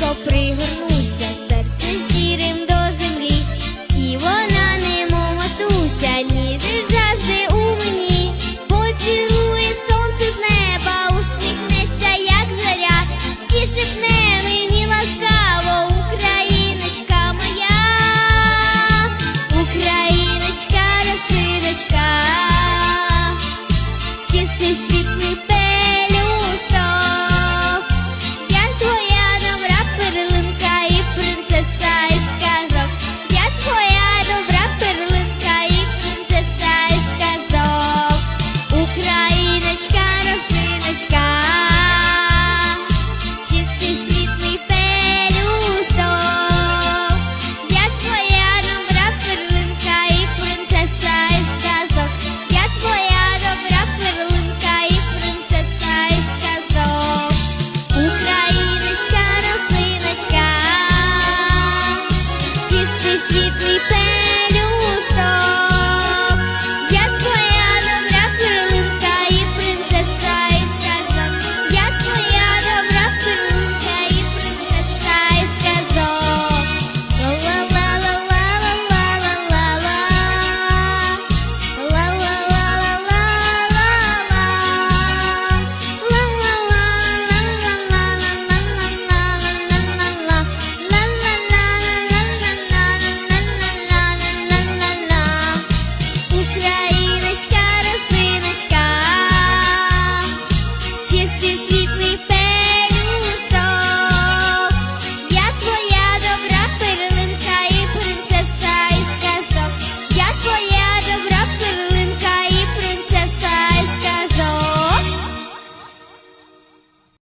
Тихенько серце сірим до землі, і вона немов матуся, ніде завжди у мені, поцілує сонце з неба, усміхнеться, як заря, і шепне мені ласкаво, Україночка моя, Україночка, росиночка.